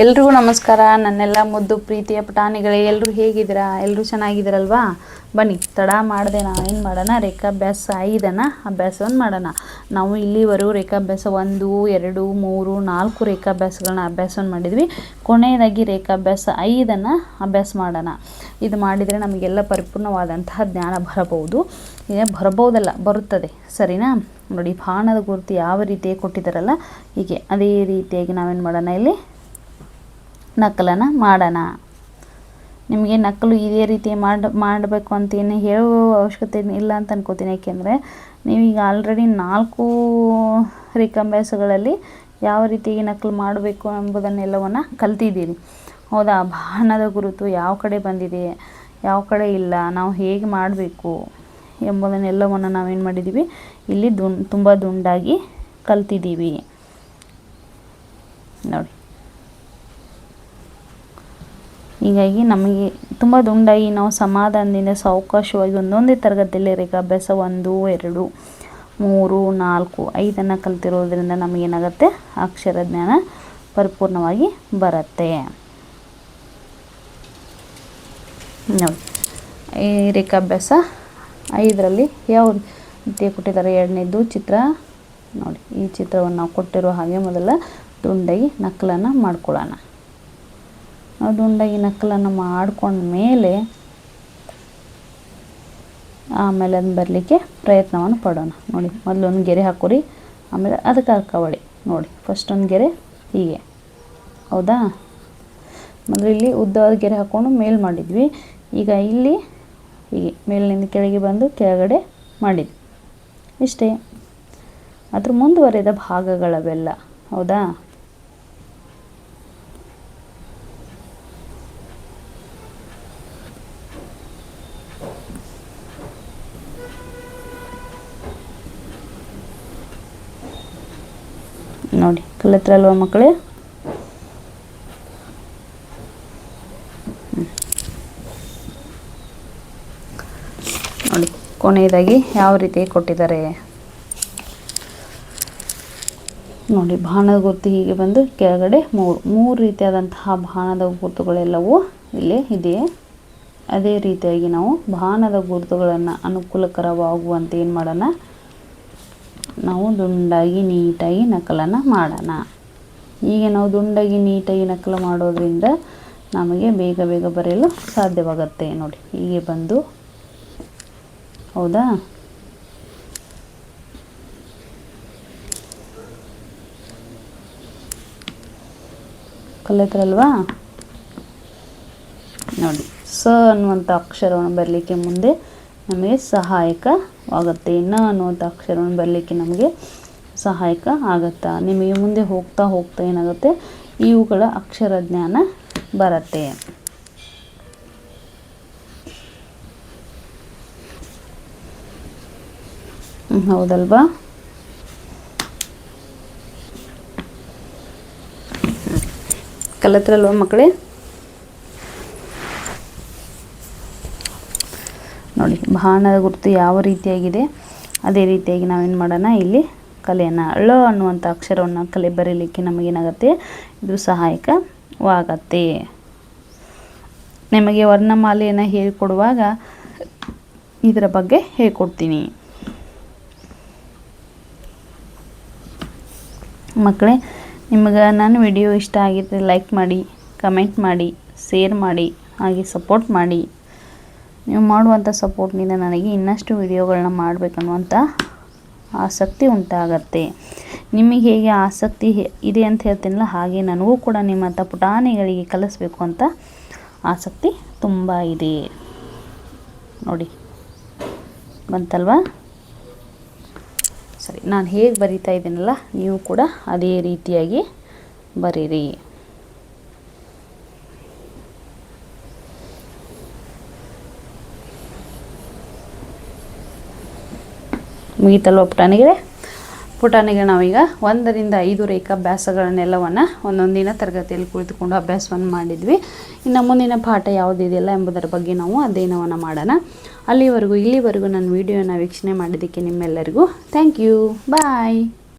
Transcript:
ಎಲ್ರಿಗೂ ನಮಸ್ಕಾರ. ನನ್ನೆಲ್ಲ ಮುದ್ದು ಪ್ರೀತಿಯ ಪುಟಾಣಿಗಳೇ. ಎಲ್ಲರೂ ಹೇಗಿದ್ದೀರಾ? ಎಲ್ಲರೂ ಚೆನ್ನಾಗಿದ್ದೀರಲ್ವಾ? ಬನ್ನಿ, ತಡ ಮಾಡಿದೆ ನಾವೇನು ಮಾಡೋಣ? ರೇಖಾಭ್ಯಾಸ ಐದನ? ಅಭ್ಯಾಸವನ್ನು ಮಾಡೋಣ. ನಾವು ಇಲ್ಲಿವರೆಗೂ ರೇಖಾಭ್ಯಾಸ ಒಂದು, ಎರಡು, ಮೂರು, ನಾಲ್ಕು ರೇಖಾಭ್ಯಾಸಗಳನ್ನ ಅಭ್ಯಾಸವನ್ನು ಮಾಡಿದ್ವಿ. ಕೊನೆಯದಾಗಿ ರೇಖಾಭ್ಯಾಸ ಐದನ್ನು ಅಭ್ಯಾಸ ಮಾಡೋಣ. ಇದು ಮಾಡಿದರೆ ನಮಗೆಲ್ಲ ಪರಿಪೂರ್ಣವಾದಂತಹ ಜ್ಞಾನ ಬರಬಹುದು. ಬರಬಹುದಲ್ಲ, ಬರುತ್ತದೆ. ಸರಿನಾ? ನೋಡಿ, ಬಾಣದ ಗುರುತು ಯಾವ ರೀತಿಯಾಗಿ ಕೊಟ್ಟಿದ್ದಾರಲ್ಲ, ಹೀಗೆ ಅದೇ ರೀತಿಯಾಗಿ ನಾವೇನು ಮಾಡೋಣ ಇಲ್ಲಿ? ನಕಲನ್ನು ಮಾಡೋಣ. ನಿಮಗೆ ನಕಲು ಇದೇ ರೀತಿ ಮಾಡಿ, ಮಾಡಬೇಕು ಅಂತ ಏನು ಹೇಳುವ ಅವಶ್ಯಕತೆ ಇಲ್ಲ ಅಂತ ಅನ್ಕೋತೀನಿ. ಯಾಕೆಂದರೆ ನೀವೀಗ ಆಲ್ರೆಡಿ ನಾಲ್ಕು ರಿಕಂಬೆಸುಗಳಲ್ಲಿ ಯಾವ ರೀತಿಯಾಗಿ ನಕಲು ಮಾಡಬೇಕು ಎಂಬುದನ್ನೆಲ್ಲವನ್ನು ಕಲ್ತಿದ್ದೀರಿ. ಹೌದಾ? ಬಾಣದ ಗುರುತು ಯಾವ ಕಡೆ ಬಂದಿದೆ? ಯಾವ ಕಡೆ ಇಲ್ಲ? ನಾವು ಹೇಗೆ ಮಾಡಬೇಕು ಎಂಬುದನ್ನೆಲ್ಲವನ್ನು ನಾವೇನು ಮಾಡಿದ್ದೀವಿ? ಇಲ್ಲಿ ದುಂಡ್ ತುಂಬ ದುಂಡಾಗಿ ಕಲ್ತಿದ್ದೀವಿ. ನೋಡಿ. ಹೀಗಾಗಿ ನಮಗೆ ತುಂಬ ದುಂಡಾಗಿ ನಾವು ಸಮಾಧಾನದಿಂದ, ಸಾವಕಾಶವಾಗಿ ಒಂದೊಂದೇ ತರಗತಿಯಲ್ಲಿ ರೇಖಾಭ್ಯಾಸ ಒಂದು, ಎರಡು, ಮೂರು, ನಾಲ್ಕು, ಐದನ್ನು ಕಲ್ತಿರೋದ್ರಿಂದ ನಮಗೇನಾಗುತ್ತೆ? ಅಕ್ಷರ ಜ್ಞಾನ ಪರಿಪೂರ್ಣವಾಗಿ ಬರುತ್ತೆ. ನೋಡಿ, ಈ ರೇಖಾಭ್ಯಾಸ ಐದರಲ್ಲಿ ಯಾವ ರೀತಿಯ ಕೊಟ್ಟಿದ್ದಾರೆ? ಎರಡನೇದು ಚಿತ್ರ. ನೋಡಿ, ಈ ಚಿತ್ರವನ್ನು ನಾವು ಕೊಟ್ಟಿರೋ ಹಾಗೆ ಮೊದಲ ದುಂಡಾಗಿ ನಕಲನ್ನು ಮಾಡ್ಕೊಳ್ಳೋಣ. ದುಂಡಾಗಿ ನಕ್ಕಲನ್ನು ಮಾಡ್ಕೊಂಡ ಮೇಲೆ ಆಮೇಲೆ ಅದನ್ನ ಬರಲಿಕ್ಕೆ ಪ್ರಯತ್ನವನ್ನು ಪಡೋಣ. ನೋಡಿ, ಮೊದಲು ಒಂದು ಗೆರೆ ಹಾಕೋರಿ, ಆಮೇಲೆ ಅದಕ್ಕೆ ಹಾಕೋವಳಿ. ನೋಡಿ ಫಸ್ಟ್ ಒಂದು ಗೆರೆ ಹೀಗೆ. ಹೌದಾ? ಮೊದಲು ಇಲ್ಲಿ ಉದ್ದವಾದ ಗೆರೆ ಹಾಕ್ಕೊಂಡು ಮೇಲ್ ಮಾಡಿದ್ವಿ. ಈಗ ಇಲ್ಲಿ ಹೀಗೆ, ಮೇಲಿನಿಂದ ಕೆಳಗೆ ಬಂದು ಕೆಳಗಡೆ ಮಾಡಿದ್ವಿ. ಇಷ್ಟೇ. ಅದ್ರ ಮುಂದುವರೆದ ಭಾಗಗಳವೆಲ್ಲ. ಹೌದಾ? ನೋಡಿ. ಕಲಿತ್ರಲ್ವ ಮಕ್ಕಳೇ? ನೋಡಿ, ಕೊನೆಯದಾಗಿ ಯಾವ ರೀತಿ ಕೊಟ್ಟಿದ್ದಾರೆ? ನೋಡಿ, ಬಾಣದ ಗುರುತು ಹೀಗೆ ಬಂದು ಕೆಳಗಡೆ ಮೂರು ಮೂರು ರೀತಿಯಾದಂತಹ ಬಾಣದ ಗುರುತುಗಳೆಲ್ಲವೂ ಇಲ್ಲಿ ಇದೆ. ಅದೇ ರೀತಿಯಾಗಿ ನಾವು ಬಾಣದ ಗುರುತುಗಳನ್ನು ಅನುಕೂಲಕರವಾಗುವಂತೆ ಏನು ಮಾಡೋಣ? ನಾವು ದುಂಡಾಗಿ ನೀಟಾಗಿ ನಕಲನ್ನು ಮಾಡೋಣ. ಹೀಗೆ ನಾವು ದುಂಡಾಗಿ ನೀಟಾಗಿ ನಕಲು ಮಾಡೋದ್ರಿಂದ ನಮಗೆ ಬೇಗ ಬೇಗ ಬರೆಯಲು ಸಾಧ್ಯವಾಗುತ್ತೆ ನೋಡಿ. ಹೀಗೆ ಬಂದು, ಹೌದಾ? ಕಲಿತ್ರಲ್ವಾ ನೋಡಿ, ಸ ಅನ್ನುವಂಥ ಅಕ್ಷರವನ್ನು ಬರಲಿಕ್ಕೆ ಮುಂದೆ ನಮಗೆ ಸಹಾಯಕವಾಗುತ್ತೆ. ನ ಅನ್ನುವಂಥ ಅಕ್ಷರವನ್ನು ಬರಲಿಕ್ಕೆ ನಮಗೆ ಸಹಾಯಕ ಆಗುತ್ತೆ? ನಿಮಗೆ ಮುಂದೆ ಹೋಗ್ತಾ ಹೋಗ್ತಾ ಏನಾಗುತ್ತೆ? ಇವುಗಳ ಅಕ್ಷರ ಜ್ಞಾನ ಬರುತ್ತೆ. ಹೌದಲ್ವಾ? ಕಲತ್ರಲ್ವ ಮಕ್ಕಳೇ? ನೋಡಿ. ಬಾಣದ ಗುರುತು ಯಾವ ರೀತಿಯಾಗಿದೆ? ಅದೇ ರೀತಿಯಾಗಿ ನಾವೇನು ಮಾಡೋಣ? ಇಲ್ಲಿ ಕಲೆಯನ್ನು, ಳ ಅನ್ನುವಂಥ ಅಕ್ಷರವನ್ನು ಕಲೆ ಬರೀಲಿಕ್ಕೆ ನಮಗೇನಾಗತ್ತೆ ಇದು ಸಹಾಯಕವಾಗತ್ತೆ. ನಿಮಗೆ ವರ್ಣಮಾಲೆಯನ್ನು ಹೇಳಿಕೊಡುವಾಗ ಇದರ ಬಗ್ಗೆ ಹೇಳ್ಕೊಡ್ತೀನಿ. ಮಕ್ಕಳೇ, ನಿಮಗೆ ನನ್ನ ವಿಡಿಯೋ ಇಷ್ಟ ಆಗಿದ್ದರೆ ಲೈಕ್ ಮಾಡಿ, ಕಮೆಂಟ್ ಮಾಡಿ, ಶೇರ್ ಮಾಡಿ, ಹಾಗೆ ಸಪೋರ್ಟ್ ಮಾಡಿ. ನೀವು ಮಾಡುವಂಥ ಸಪೋರ್ಟ್ನಿಂದ ನನಗೆ ಇನ್ನಷ್ಟು ವಿಡಿಯೋಗಳನ್ನ ಮಾಡಬೇಕನ್ನುವಂಥ ಆಸಕ್ತಿ ಉಂಟಾಗತ್ತೆ. ನಿಮಗೆ ಹೇಗೆ ಆಸಕ್ತಿ ಇದೆ ಅಂತ ಹೇಳ್ತೀನಲ್ಲ, ಹಾಗೆ ನನಗೂ ಕೂಡ ನಿಮ್ಮಂಥ ಪುಟಾಣಿಗಳಿಗೆ ಕಲಿಸ್ಬೇಕು ಅಂತ ಆಸಕ್ತಿ ತುಂಬ ಇದೆ. ನೋಡಿ, ಬಂತಲ್ವಾ? ಸರಿ, ನಾನು ಹೇಗೆ ಬರಿತಾ ಇದ್ದೀನಲ್ಲ, ನೀವು ಕೂಡ ಅದೇ ರೀತಿಯಾಗಿ ಬರೀರಿ. ಮುಗೀತಲ್ವ ಪುಟಾಣಿಗೆ ಪುಟಾಣಿಗೆ ನಾವೀಗ ಒಂದರಿಂದ ಐದು ಒಂದೊಂದು ದಿನ ತರಗತಿಯಲ್ಲಿ ಕುಳಿತುಕೊಂಡು ಅಭ್ಯಾಸವನ್ನು ಮಾಡಿದ್ವಿ. ಇನ್ನು ಮುಂದಿನ ಪಾಠ ಯಾವುದಿದೆಯಲ್ಲ ಎಂಬುದರ ಬಗ್ಗೆ ನಾವು ಅಧ್ಯಯನವನ್ನು ಮಾಡೋಣ. ಅಲ್ಲಿವರೆಗೂ ಇಲ್ಲಿವರೆಗೂ ನನ್ನ ವಿಡಿಯೋನ ವೀಕ್ಷಣೆ ಮಾಡಿದ್ದಕ್ಕೆ ನಿಮ್ಮೆಲ್ಲರಿಗೂ ಥ್ಯಾಂಕ್ ಯು ಬಾಯ್